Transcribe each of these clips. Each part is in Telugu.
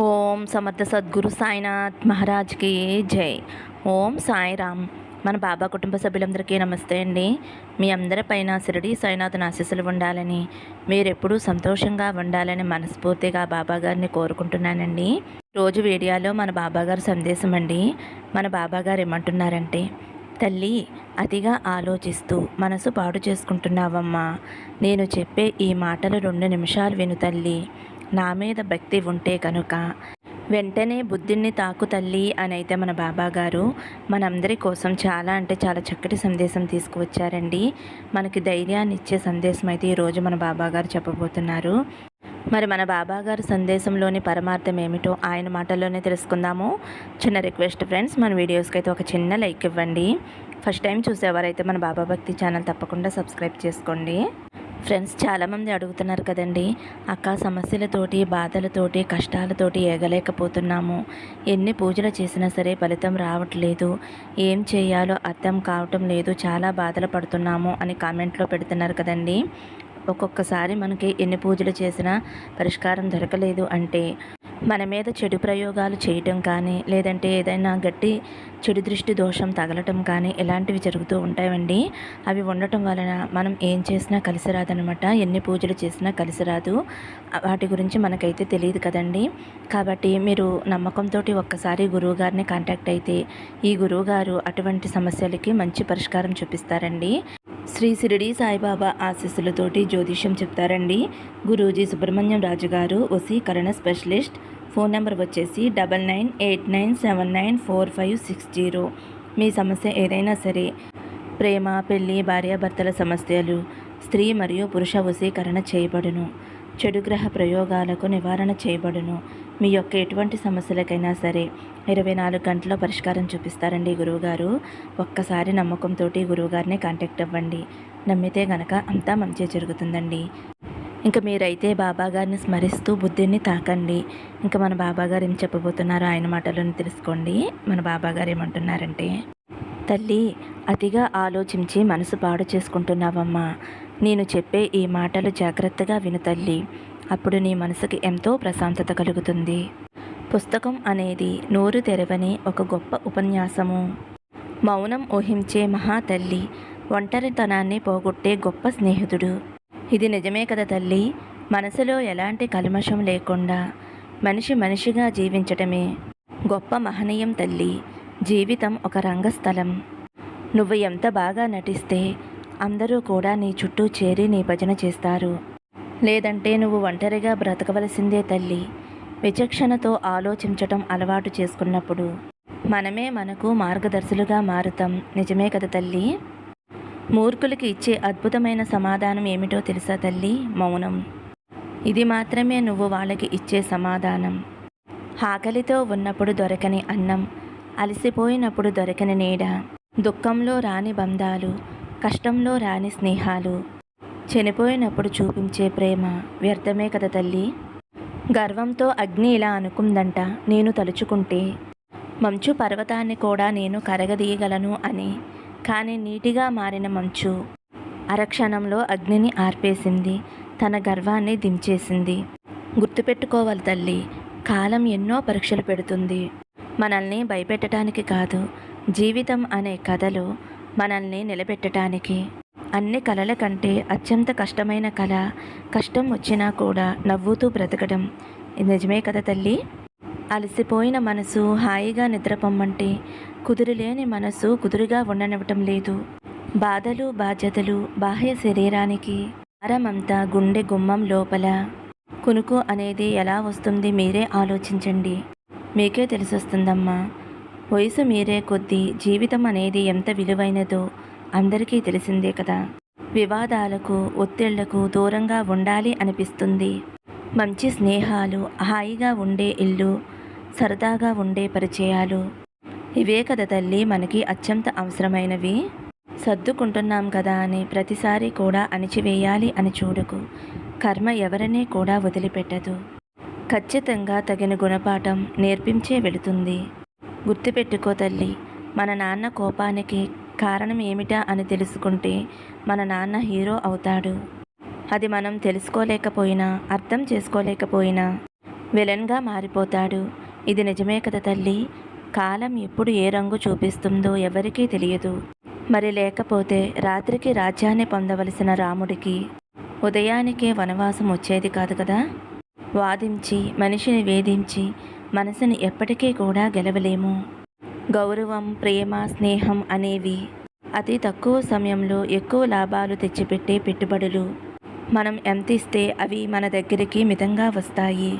ఓం సమర్థ సద్గురు సాయినాథ్ మహారాజ్కి జై. ఓం సాయిరామ్ మన బాబా కుటుంబ సభ్యులందరికీ నమస్తే అండి. మీ అందరిపైన శిరడి సాయినాథన్ ఆశీస్సులు ఉండాలని మీరెప్పుడూ సంతోషంగా ఉండాలని మనస్ఫూర్తిగా బాబాగారిని కోరుకుంటున్నానండి. రోజు వీడియోలో మన బాబా గారి సందేశం అండి. మన బాబా గారు ఏమంటున్నారంటే తల్లి అతిగా ఆలోచిస్తూ మనసు పాడు చేసుకుంటున్నావమ్మా. నేను చెప్పే ఈ మాటలు రెండు నిమిషాలు విను తల్లి. నా మీద భక్తి ఉంటే కనుక వెంటనే బుద్ధిని తాకు తల్లి అని అయితే మన బాబా గారు మనందరి కోసం చాలా అంటే చాలా చక్కటి సందేశం తీసుకువచ్చారండి. మనకి ధైర్యాన్ని ఇచ్చే సందేశం అయితే ఈరోజు మన బాబా గారు చెప్పబోతున్నారు. మరి మన బాబా గారు సందేశంలోని పరమార్థం ఏమిటో ఆయన మాటల్లోనే తెలుసుకుందాము. చిన్న రిక్వెస్ట్ ఫ్రెండ్స్ మన వీడియోస్కి అయితే ఒక చిన్న లైక్ ఇవ్వండి. ఫస్ట్ టైం చూసేవారైతే మన బాబా భక్తి ఛానల్ తప్పకుండా సబ్స్క్రైబ్ చేసుకోండి. ఫ్రెండ్స్ చాలామంది అడుగుతున్నారు కదండి అక్క సమస్యలతోటి బాధలతోటి కష్టాలతోటి ఏగలేకపోతున్నాము. ఎన్ని పూజలు చేసినా సరే ఫలితం రావట్లేదు. ఏం చేయాలో అర్థం కావటం లేదు. చాలా బాధలు పడుతున్నాము అని కామెంట్లో పెడుతున్నారు కదండి. ఒక్కొక్కసారి మనకి ఎన్ని పూజలు చేసినా పరిష్కారం దొరకలేదు అంటే మన మీద చెడు ప్రయోగాలు చేయటం కానీ లేదంటే ఏదైనా గట్టి చెడు దృష్టి దోషం తగలటం కానీ ఇలాంటివి జరుగుతూ ఉంటాయండి. అవి ఉండటం వలన మనం ఏం చేసినా కలిసి రాదనమాట ఎన్ని పూజలు చేసినా కలిసి రాదు. వాటి గురించి మనకైతే తెలియదు కదండి. కాబట్టి మీరు నమ్మకంతో ఒక్కసారి గురువుగారిని కాంటాక్ట్ అయితే ఈ గురువుగారు అటువంటి సమస్యలకి మంచి పరిష్కారం చూపిస్తారండి. శ్రీ సిరిడి సాయిబాబా ఆశీస్సులతోటి జ్యోతిష్యం చెప్తారండి. గురూజీ సుబ్రహ్మణ్యం రాజు గారు వసీకరణ స్పెషలిస్ట్. ఫోన్ నెంబర్ వచ్చేసి double nine eight nine seven nine four five six zero. మీ సమస్య ఏదైనా సరే ప్రేమ పెళ్ళి భార్యాభర్తల సమస్యలు స్త్రీ మరియు పురుష వశీకరణ చేయబడును. చెడు గ్రహ ప్రయోగాలకు నివారణ చేయబడును. మీ యొక్క ఎటువంటి సమస్యలకైనా సరే ఇరవై నాలుగు గంటల్లో పరిష్కారం చూపిస్తారండి గురువుగారు. ఒక్కసారి నమ్మకంతో గురువుగారిని కాంటాక్ట్ అవ్వండి. నమ్మితే గనక అంతా మంచి జరుగుతుందండి. ఇంకా మీరైతే బాబా గారిని స్మరిస్తూ బుద్ధిని తాకండి. ఇంకా మన బాబాగారు ఏం చెప్పబోతున్నారో ఆయన మాటలను తెలుసుకోండి. మన బాబాగారు ఏమంటున్నారంటే తల్లి అతిగా ఆలోచించి మనసు పాడు చేసుకుంటున్నావమ్మా. నేను చెప్పే ఈ మాటలు జాగ్రత్తగా విను తల్లి. అప్పుడు నీ మనసుకి ఎంతో ప్రశాంతత కలుగుతుంది. పుస్తకం అనేది నోరు తెరవని ఒక గొప్ప ఉపన్యాసము. మౌనం ఊహించే మహాతల్లి ఒంటరితనాన్ని పోగొట్టే గొప్ప స్నేహితుడు. ఇది నిజమే కదా తల్లి? మనసులో ఎలాంటి కల్మషం లేకుండా మనిషి మనిషిగా జీవించటమే గొప్ప మహనీయం తల్లి. జీవితం ఒక రంగస్థలం. నువ్వు ఎంత బాగా నటిస్తే అందరూ కూడా నీ చుట్టూ చేరి నీ భజన చేస్తారు. లేదంటే నువ్వు ఒంటరిగా బ్రతకవలసిందే తల్లి. విచక్షణతో ఆలోచించటం అలవాటు చేసుకున్నప్పుడు మనమే మనకు మార్గదర్శులుగా మారుతాం. నిజమే కదా తల్లి? మూర్ఖులకి ఇచ్చే అద్భుతమైన సమాధానం ఏమిటో తెలుసా తల్లి? మౌనం. ఇది మాత్రమే నువ్వు వాళ్ళకి ఇచ్చే సమాధానం. ఆకలితో ఉన్నప్పుడు దొరకని అన్నం అలసిపోయినప్పుడు దొరకని నీడ దుఃఖంలో రాని బంధాలు కష్టంలో రాని స్నేహాలు చనిపోయినప్పుడు చూపించే ప్రేమ వ్యర్థమే కదా తల్లి? గర్వంతో అగ్ని ఇలా అనుకుందంట నేను తలుచుకుంటే మంచు పర్వతాన్ని కూడా నేను కరగదీయగలను అని. కానీ నీటిగా మారిన మంచు అరక్షణంలో అగ్నిని ఆర్పేసింది తన గర్వాన్ని దించేసింది. గుర్తుపెట్టుకోవాలి తల్లి కాలం ఎన్నో పరీక్షలు పెడుతుంది. మనల్ని భయపెట్టడానికి కాదు జీవితం అనే కథలో మనల్ని నిలబెట్టడానికి అన్ని కలల కంటే అత్యంత కష్టమైన కళ కష్టం వచ్చినా కూడా నవ్వుతూ బ్రతకడం. ఇది నిజమే కదా తల్లి? అలసిపోయిన మనసు హాయిగా నిద్రపొమ్మంటే కుదురులేని మనసు కుదురుగా ఉండనివ్వటం లేదు. బాధలు బాధ్యతలు బాహ్య శరీరానికి భారమంతా గుండె గుమ్మం లోపల. కునుకు అనేది ఎలా వస్తుంది మీరే ఆలోచించండి. మీకే తెలిసొస్తుందమ్మా. వయసు మీరే కొద్దీ జీవితం అనేది ఎంత విలువైనదో అందరికీ తెలిసిందే కదా. వివాదాలకు ఒత్తిళ్ళకు దూరంగా ఉండాలి అనిపిస్తుంది. మంచి స్నేహాలు హాయిగా ఉండే ఇల్లు సరదాగా ఉండే పరిచయాలు. ఇవే కదా తల్లి మనకి అత్యంత అవసరమైనవి. సర్దుకుంటున్నాం కదా అని ప్రతిసారి కూడా అణిచివేయాలి అని చూడకు. కర్మ ఎవరినీ కూడా వదిలిపెట్టదు. ఖచ్చితంగా తగిన గుణపాఠం నేర్పించే వెళుతుంది. గుర్తుపెట్టుకో తల్లి మన నాన్న కోపానికి కారణం ఏమిటా అని తెలుసుకుంటే మన నాన్న హీరో అవుతాడు. అది మనం తెలుసుకోలేకపోయినా అర్థం చేసుకోలేకపోయినా విలన్గా మారిపోతాడు. ఇది నిజమే కదా తల్లి? కాలం ఎప్పుడు ఏ రంగు చూపిస్తుందో ఎవరికీ తెలియదు. మరి లేకపోతే రాత్రికి రాజ్యాన్ని పొందవలసిన రాముడికి ఉదయానికే వనవాసం వచ్చేది కాదు కదా? వాదించి మనిషిని వేధించి మనసుని ఎప్పటికీ కూడా గెలవలేము. గౌరవం ప్రేమ స్నేహం అనేవి. అతి తక్కువ సమయంలో ఎక్కువ లాభాలు తెచ్చిపెట్టే పెట్టుబడులు. మనం ఎంత ఇస్తే అవి మన దగ్గరికి మితంగా వస్తాయి.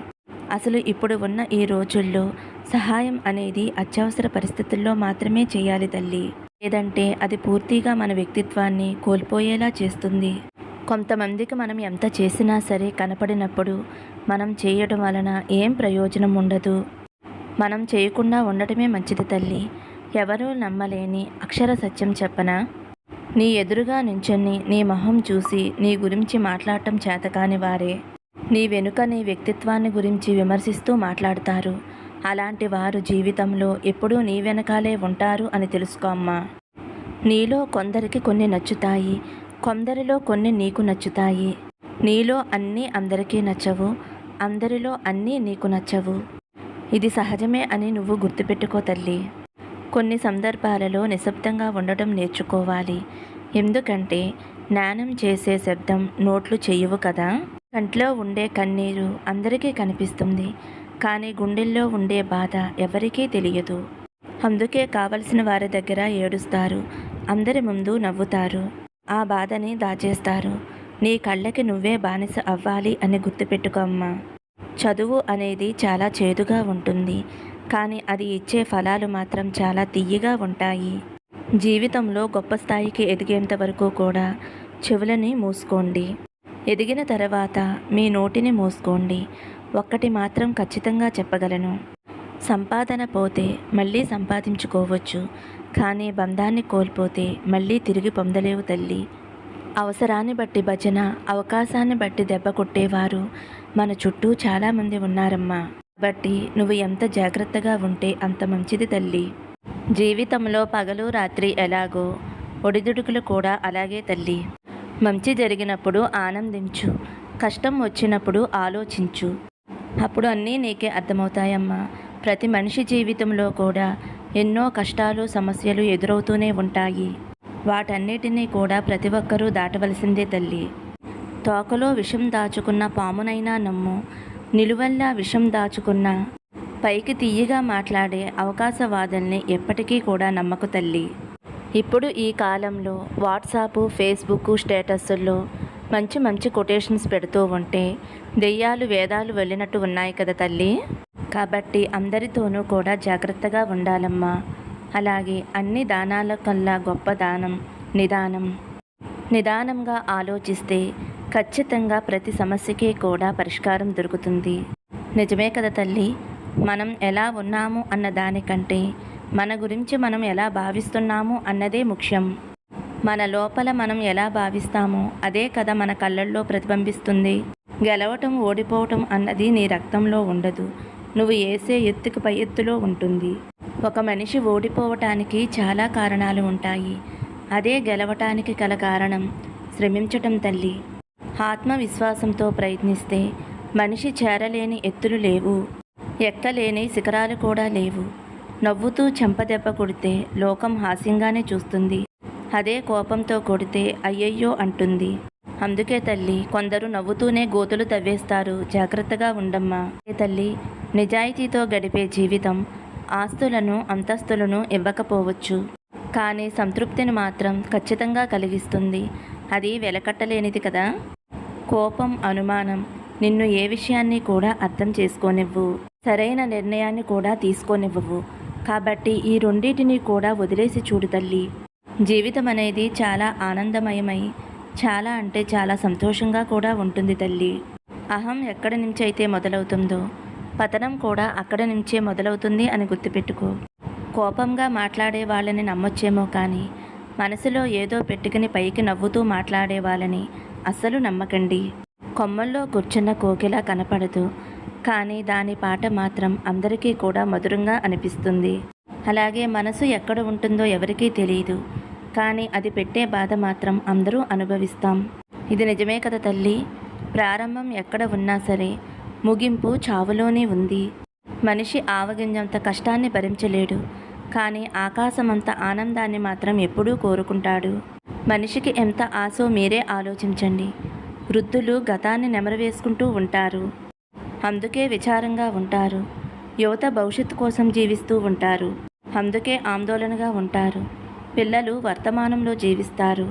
అసలు ఇప్పుడు ఉన్న ఈ రోజుల్లో సహాయం అనేది అత్యవసర పరిస్థితుల్లో మాత్రమే చేయాలి తల్లి. లేదంటే అది పూర్తిగా మన వ్యక్తిత్వాన్ని కోల్పోయేలా చేస్తుంది. కొంతమందికి మనం ఎంత చేసినా సరే కనపడినప్పుడు మనం చేయడం వలన ఏం ప్రయోజనం ఉండదు. మనం చేయకుండా ఉండటమే మంచిది తల్లి. ఎవరూ నమ్మలేని అక్షర సత్యం చెప్పనా. నీ ఎదురుగా నించుని నీ మొహం చూసి నీ గురించి మాట్లాడటం చేతకాని వారే. నీ వెనుక నీ వ్యక్తిత్వాన్ని గురించి విమర్శిస్తూ మాట్లాడతారు. అలాంటి వారు జీవితంలో ఎప్పుడూ నీ వెనకాలే ఉంటారు అని తెలుసుకో అమ్మా. నీలో కొందరికి కొన్ని నచ్చుతాయి కొందరిలో కొన్ని నీకు నచ్చుతాయి. నీలో అన్నీ అందరికీ నచ్చవు అందరిలో అన్నీ నీకు నచ్చవు. ఇది సహజమే అని నువ్వు గుర్తుపెట్టుకో తల్లి. కొన్ని సందర్భాలలో నిశ్శబ్దంగా ఉండటం నేర్చుకోవాలి. ఎందుకంటే జ్ఞానం చేసే శబ్దం నోట్లు చెయ్యవు కదా. కంట్లో ఉండే కన్నీరు అందరికీ కనిపిస్తుంది. కానీ గుండెల్లో ఉండే బాధ ఎవరికీ తెలియదు. అందుకే కావలసిన వారి దగ్గర ఏడుస్తారు. అందరి ముందు నవ్వుతారు. ఆ బాధని దాచేస్తారు. నీ కళ్ళకి నువ్వే బానిస అవ్వాలి అని గుర్తుపెట్టుకో అమ్మా. చదువు అనేది చాలా చేదుగా ఉంటుంది కానీ అది ఇచ్చే ఫలాలు మాత్రం చాలా తియ్యగా ఉంటాయి. జీవితంలో గొప్ప స్థాయికి ఎదిగేంత వరకు కూడా చెవులని మూసుకోండి. ఎదిగిన తర్వాత మీ నోటిని మూసుకోండి. ఒక్కటి మాత్రం ఖచ్చితంగా చెప్పగలను. సంపాదన పోతే మళ్ళీ సంపాదించుకోవచ్చు కానీ బంధాన్ని కోల్పోతే మళ్ళీ తిరిగి పొందలేవు తల్లి. అవసరాన్ని బట్టి భజన అవకాశాన్ని బట్టి దెబ్బ కొట్టేవారు మన చుట్టూ చాలామంది ఉన్నారమ్మా. కాబట్టి నువ్వు ఎంత జాగ్రత్తగా ఉంటే అంత మంచిది తల్లి. జీవితంలో పగలు రాత్రి ఎలాగో ఒడిదుడుకులు కూడా అలాగే తల్లి. మంచి జరిగినప్పుడు ఆనందించు. కష్టం వచ్చినప్పుడు ఆలోచించు. అప్పుడు అన్నీ నీకే అర్థమవుతాయమ్మా. ప్రతి మనిషి జీవితంలో కూడా ఎన్నో కష్టాలు సమస్యలు ఎదురవుతూనే ఉంటాయి. వాటన్నిటినీ కూడా ప్రతి ఒక్కరూ దాటవలసిందే తల్లి. తోకలో విషం దాచుకున్న పామునైనా నమ్ము. నిలువల్లా విషం దాచుకున్న పైకి తీయగా మాట్లాడే అవకాశవాదుల్ని ఎప్పటికీ కూడా నమ్మకు తల్లి. ఇప్పుడు ఈ కాలంలో వాట్సాప్ ఫేస్బుక్ స్టేటస్ల్లో మంచి మంచి కొటేషన్స్ పెడుతూ ఉంటే దెయ్యాలు వేదాలు వెళ్ళినట్టు ఉన్నాయి కదా తల్లి? కాబట్టి అందరితోనూ కూడా జాగ్రత్తగా ఉండాలమ్మా. అలాగే అన్ని దానాల కల్లా గొప్ప దానం నిదానం. నిదానంగా ఆలోచిస్తే ఖచ్చితంగా ప్రతి సమస్యకి కూడా పరిష్కారం దొరుకుతుంది. నిజమే కదా తల్లి? మనం ఎలా ఉన్నాము అన్న దానికంటే మన గురించి మనం ఎలా భావిస్తున్నాము అన్నదే ముఖ్యం. మన లోపల మనం ఎలా భావిస్తామో అదే కదా మన కళ్ళల్లో ప్రతిబింబిస్తుంది. గెలవటం ఓడిపోవటం అన్నది నీ రక్తంలో ఉండదు. నువ్వు వేసే ఎత్తుకు పై ఎత్తులో ఉంటుంది. ఒక మనిషి ఓడిపోవటానికి చాలా కారణాలు ఉంటాయి. అదే గెలవటానికి గల కారణం. శ్రమించటం తల్లి. ఆత్మవిశ్వాసంతో ప్రయత్నిస్తే మనిషి చేరలేని ఎత్తులు లేవు ఎక్కలేని శిఖరాలు కూడా లేవు. నవ్వుతూ చెంపదెబ్బ కొడితే లోకం హాస్యంగానే చూస్తుంది. అదే కోపంతో కొడితే అయ్యయ్యో అంటుంది. అందుకే తల్లి కొందరు నవ్వుతూనే గోతులు తవ్వేస్తారు. జాగ్రత్తగా ఉండమ్మా. తల్లి నిజాయితీతో గడిపే జీవితం ఆస్తులను అంతస్తులను ఇవ్వకపోవచ్చు. కానీ సంతృప్తిని మాత్రం ఖచ్చితంగా కలిగిస్తుంది. అది వెలకట్టలేనిది కదా. కోపం అనుమానం నిన్ను ఏ విషయాన్ని కూడా అర్థం చేసుకోనివ్వు. సరైన నిర్ణయాన్ని కూడా తీసుకోనివ్వవు కాబట్టి ఈ రెండింటిని కూడా వదిలేసి చూడు తల్లి. జీవితం అనేది చాలా ఆనందమయమై చాలా అంటే చాలా సంతోషంగా కూడా ఉంటుంది తల్లి. అహం ఎక్కడి నుంచి అయితే మొదలవుతుందో పతనం కూడా అక్కడి నుంచే మొదలవుతుంది అని గుర్తుపెట్టుకో. కోపంగా మాట్లాడే వాళ్ళని నమ్మొచ్చేమో కానీ మనసులో ఏదో పెట్టుకుని పైకి నవ్వుతూ మాట్లాడే వాళ్ళని అస్సలు నమ్మకండి. కొమ్మల్లో కూర్చున్న కోకిల కనపడదు. కానీ దాని పాట మాత్రం అందరికీ కూడా మధురంగా అనిపిస్తుంది. అలాగే మనసు ఎక్కడ ఉంటుందో ఎవరికీ తెలియదు కానీ అది పెట్టే బాధ మాత్రం అందరూ అనుభవిస్తాం. ఇది నిజమే కదా తల్లి? ప్రారంభం ఎక్కడ ఉన్నా సరే ముగింపు చావులోనే ఉంది. మనిషి ఆవగింజంత కష్టాన్ని భరించలేడు. కానీ ఆకాశమంత ఆనందాన్ని మాత్రం ఎప్పుడూ కోరుకుంటాడు. మనిషికి ఎంత ఆశో మీరే ఆలోచించండి. వృద్ధులు గతాన్ని నెమరవేసుకుంటూ ఉంటారు. అందుకే విచారంగా ఉంటారు. యువత భవిష్యత్తు కోసం జీవిస్తూ ఉంటారు. అందుకే ఆందోళనగా ఉంటారు. పిల్లలు వర్తమానంలో జీవిస్తారు.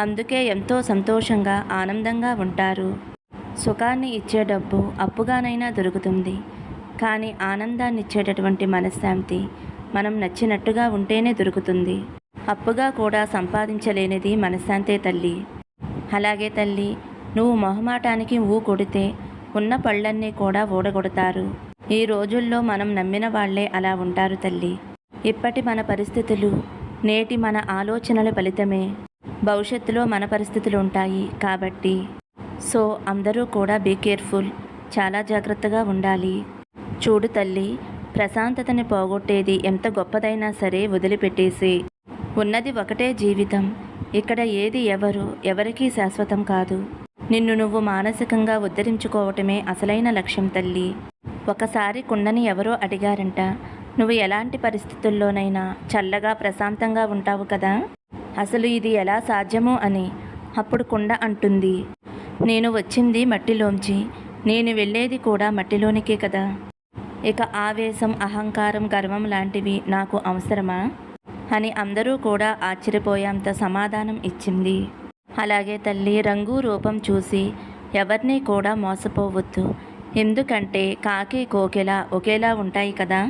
అందుకే ఎంతో సంతోషంగా ఆనందంగా ఉంటారు. సుఖాన్ని ఇచ్చే డబ్బు అప్పుగానైనా దొరుకుతుంది. కానీ ఆనందాన్ని ఇచ్చేటటువంటి మనశ్శాంతి మనం నచ్చినట్టుగా ఉంటేనే దొరుకుతుంది. అప్పుగా కూడా సంపాదించలేనిది మనశ్శాంతే తల్లి. అలాగే తల్లి నువ్వు మొహమాటానికి ఊ కొడితే ఉన్న పళ్ళన్నీ కూడా ఊడగొడతారు. ఈ రోజుల్లో మనం నమ్మిన వాళ్ళే అలా ఉంటారు తల్లి. ఇప్పటి మన పరిస్థితులు నేటి మన ఆలోచనల ఫలితమే. భవిష్యత్తులో మన పరిస్థితులు ఉంటాయి కాబట్టి. సో అందరూ కూడా బీ కేర్ఫుల్ చాలా జాగ్రత్తగా ఉండాలి. చూడు తల్లి ప్రశాంతతని పోగొట్టేది ఎంత గొప్పదైనా సరే వదిలిపెట్టేసి. ఉన్నది ఒకటే జీవితం. ఇక్కడ ఏది ఎవరు ఎవరికీ శాశ్వతం కాదు. నిన్ను నువ్వు మానసికంగా ఉద్ధరించుకోవటమే అసలైన లక్ష్యం తల్లి. ఒకసారి కుండని ఎవరో అడిగారంట నువ్వు ఎలాంటి పరిస్థితుల్లోనైనా చల్లగా ప్రశాంతంగా ఉంటావు కదా? అసలు ఇది ఎలా సాధ్యమో అని అప్పుడు కుండ అంటుంది నేను వచ్చింది మట్టిలోంచి. నేను వెళ్ళేది కూడా మట్టిలోనికే కదా. ఇక ఆవేశం అహంకారం గర్వం లాంటివి నాకు అవసరమా? అని అందరూ కూడా ఆశ్చర్యపోయేంత సమాధానం ఇచ్చింది. అలాగే తల్లి రంగు రూపం చూసి ఎవరిని కూడా మోసపోవద్దు. ఎందుకంటే కాకి కోకిల ఒకేలా ఉంటాయి కదా?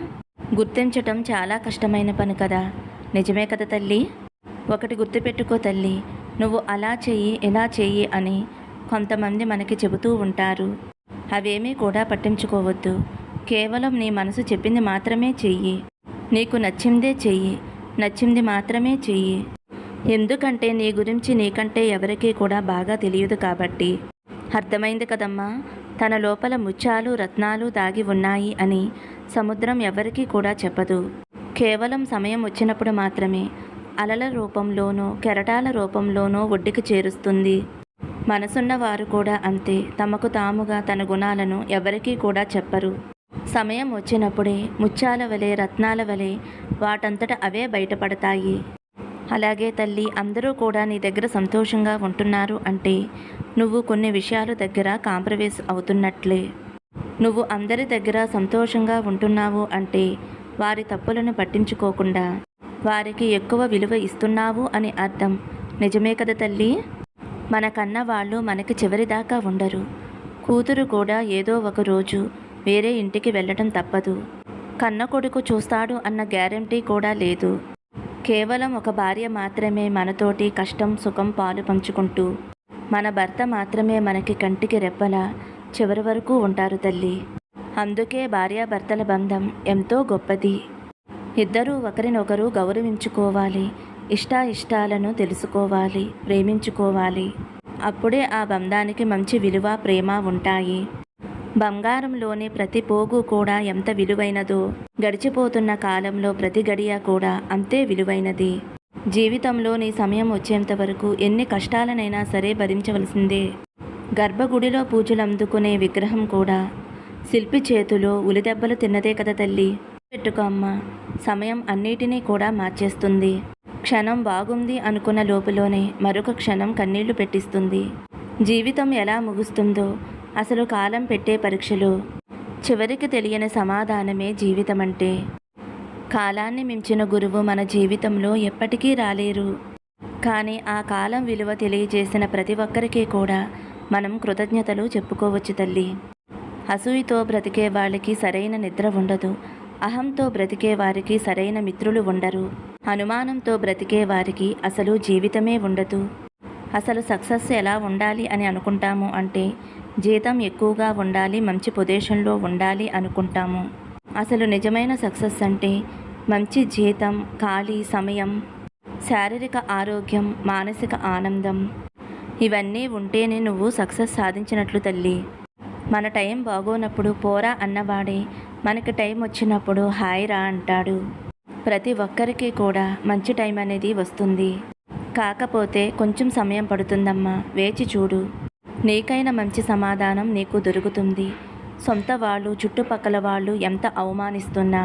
గుర్తించటం చాలా కష్టమైన పని కదా? నిజమే కదా తల్లి? ఒకటి గుర్తుపెట్టుకో తల్లి నువ్వు అలా చెయ్యి ఇలా చెయ్యి అని కొంతమంది మనకి చెబుతూ ఉంటారు. అవేమీ కూడా పట్టించుకోవద్దు. కేవలం నీ మనసు చెప్పింది మాత్రమే చెయ్యి. నీకు నచ్చిందే చెయ్యి. నచ్చింది మాత్రమే చెయ్యి. ఎందుకంటే నీ గురించి నీకంటే ఎవరికీ కూడా బాగా తెలియదు కాబట్టి. అర్థమైంది కదమ్మా. తన లోపల ముత్యాలు రత్నాలు దాగి ఉన్నాయి అని సముద్రం ఎవరికీ కూడా చెప్పదు. కేవలం సమయం వచ్చినప్పుడు మాత్రమే అలల రూపంలోనూ కెరటాల రూపంలోనూ ఒడ్డుకి చేరుస్తుంది. మనసున్న వారు కూడా అంతే. తమకు తాముగా తన గుణాలను ఎవరికీ కూడా చెప్పరు. సమయం వచ్చినప్పుడే ముత్యాల వలె రత్నాల వలె వాటంతట అవే బయటపడతాయి. అలాగే తల్లి అందరూ కూడా నీ దగ్గర సంతోషంగా ఉంటున్నారు అంటే నువ్వు కొన్ని విషయాల దగ్గర కాంప్రమైజ్ అవుతున్నట్లే. నువ్వు అందరి దగ్గర సంతోషంగా ఉంటున్నావు అంటే వారి తప్పులను పట్టించుకోకుండా వారికి ఎక్కువ విలువ ఇస్తున్నావు అని అర్థం. నిజమే కదా తల్లి? మన కన్న వాళ్ళు మనకి చివరిదాకా ఉండరు. కూతురు కూడా ఏదో ఒక రోజు వేరే ఇంటికి వెళ్ళటం తప్పదు. కన్న కొడుకు చూస్తాడు అన్న గ్యారంటీ కూడా లేదు. కేవలం ఒక భార్య మాత్రమే మనతోటి కష్టం సుఖం పాలు పంచుకుంటూ మన భర్త మాత్రమే మనకి కంటికి రెప్పల చివరి వరకు ఉంటారు తల్లి. అందుకే భార్యాభర్తల బంధం ఎంతో గొప్పది. ఇద్దరూ ఒకరినొకరు గౌరవించుకోవాలి ఇష్టాయిష్టాలను తెలుసుకోవాలి ప్రేమించుకోవాలి. అప్పుడే ఆ బంధానికి మంచి విలువ ప్రేమ ఉంటాయి. బంగారంలోని ప్రతి పోగు కూడా ఎంత విలువైనదో గడిచిపోతున్న కాలంలో ప్రతి గడియ కూడా అంతే విలువైనది. జీవితంలో నీ సమయం వచ్చేంత వరకు ఎన్ని కష్టాలనైనా సరే భరించవలసిందే. గర్భగుడిలో పూజలు అందుకునే విగ్రహం కూడా శిల్పి చేతిలో ఉలిదెబ్బలు తిన్నదే కదా తల్లి. పెట్టుకో అమ్మ సమయం అన్నిటినీ కూడా మార్చేస్తుంది. క్షణం బాగుంది అనుకున్న లోపులోనే మరొక క్షణం కన్నీళ్ళు పెట్టిస్తుంది. జీవితం ఎలా ముగుస్తుందో అసలు కాలం పెట్టే పరీక్షలు. చివరికి తెలియని సమాధానమే జీవితం అంటే కాలాన్ని మించిన గురువు మన జీవితంలో ఎప్పటికీ రాలేరు. కానీ ఆ కాలం విలువ తెలియజేసిన ప్రతి ఒక్కరికి కూడా మనం కృతజ్ఞతలు చెప్పుకోవచ్చు తల్లి. అసూయతో బ్రతికే వాళ్ళకి సరైన నిద్ర ఉండదు. అహంతో బ్రతికే వారికి సరైన మిత్రులు ఉండరు. అనుమానంతో బ్రతికే వారికి అసలు జీవితమే ఉండదు. అసలు సక్సెస్ ఎలా ఉండాలి అని అనుకుంటాము అంటే జీతం ఎక్కువగా ఉండాలి మంచి పొజిషన్లో ఉండాలి అనుకుంటాము. అసలు నిజమైన సక్సెస్ అంటే మంచి జీతం ఖాళీ సమయం శారీరక ఆరోగ్యం మానసిక ఆనందం. ఇవన్నీ ఉంటేనే నువ్వు సక్సెస్ సాధించినట్లు తల్లి. మన టైం బాగోనప్పుడు పోరా అన్నవాడే మనకి టైం వచ్చినప్పుడు హాయ్ రా అంటాడు. ప్రతి ఒక్కరికి కూడా మంచి టైం అనేది వస్తుంది. కాకపోతే కొంచెం సమయం పడుతుందమ్మా వేచి చూడు. నీకైన మంచి సమాధానం నీకు దొరుకుతుంది. సొంత వాళ్ళు చుట్టుపక్కల వాళ్ళు ఎంత అవమానిస్తున్నా.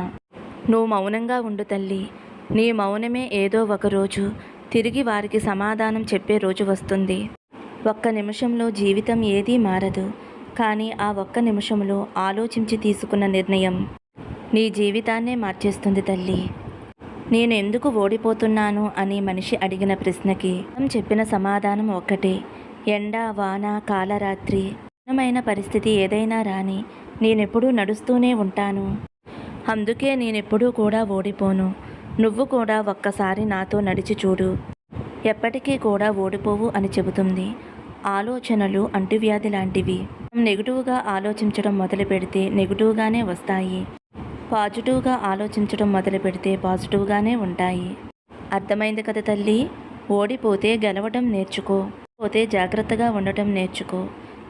నువ్వు మౌనంగా ఉండు తల్లి. నీ మౌనమే ఏదో ఒక రోజు తిరిగి వారికి సమాధానం చెప్పే రోజు వస్తుంది. ఒక్క నిమిషంలో జీవితం ఏదీ మారదు. కానీ ఆ ఒక్క నిమిషంలో ఆలోచించి తీసుకున్న నిర్ణయం నీ జీవితాన్నే మార్చేస్తుంది తల్లి. నేను ఎందుకు ఓడిపోతున్నాను అని మనిషి అడిగిన ప్రశ్నకి మనం చెప్పిన సమాధానం ఒక్కటే. ఎండ వాన కాలరాత్రి కఠినమైన పరిస్థితి ఏదైనా రాని నేనెప్పుడూ నడుస్తూనే ఉంటాను. అందుకే నేనెప్పుడూ కూడా ఓడిపోను. నువ్వు కూడా ఒక్కసారి నాతో నడిచి చూడు. ఎప్పటికీ కూడా ఓడిపోవు అని చెబుతుంది. ఆలోచనలు అంటువ్యాధి లాంటివి. మనం నెగిటివ్గా ఆలోచించడం మొదలు పెడితే నెగిటివ్గానే వస్తాయి. పాజిటివ్గా ఆలోచించడం మొదలు పెడితే పాజిటివ్గానే ఉంటాయి. అర్థమైంది కదా తల్లి? ఓడిపోతే గెలవడం నేర్చుకో. పోతే జాగ్రత్తగా ఉండటం నేర్చుకో.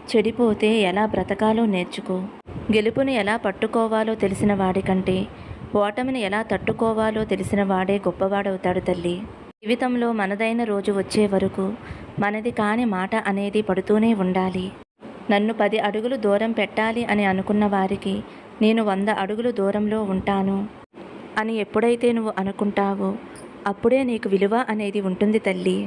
చెడిపోతే ఎలా బ్రతకాలో నేర్చుకో. గెలుపుని ఎలా పట్టుకోవాలో తెలిసిన వాడికంటే ఓటమిని ఎలా తట్టుకోవాలో తెలిసిన వాడే గొప్పవాడవుతాడు తల్లి. జీవితంలో మనదైన రోజు వచ్చే వరకు మనది కాని మాట అనేది పడుతూనే ఉండాలి. నన్ను పది అడుగులు దూరం పెట్టాలి అని అనుకున్న వారికి నేను వంద అడుగులు దూరంలో ఉంటాను అని ఎప్పుడైతే నువ్వు అనుకుంటావో అప్పుడే నీకు విలువ అనేది ఉంటుంది తల్లి.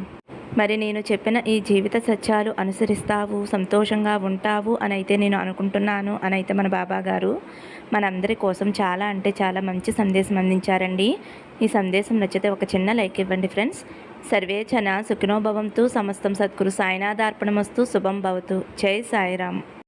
మరి నేను చెప్పిన ఈ జీవిత సత్యాలు అనుసరిస్తావు సంతోషంగా ఉంటావు అని అయితే నేను అనుకుంటున్నాను అని అయితే మన బాబా గారు. మనందరి కోసం చాలా అంటే చాలా మంచి సందేశం అందించారండి. ఈ సందేశం నచ్చితే ఒక చిన్న లైక్ ఇవ్వండి ఫ్రెండ్స్. సర్వే జన సుఖినోభవంతు సమస్తం సద్గురు సాయినాథార్పణమస్తు శుభం భవతు. జై సాయిరామ్.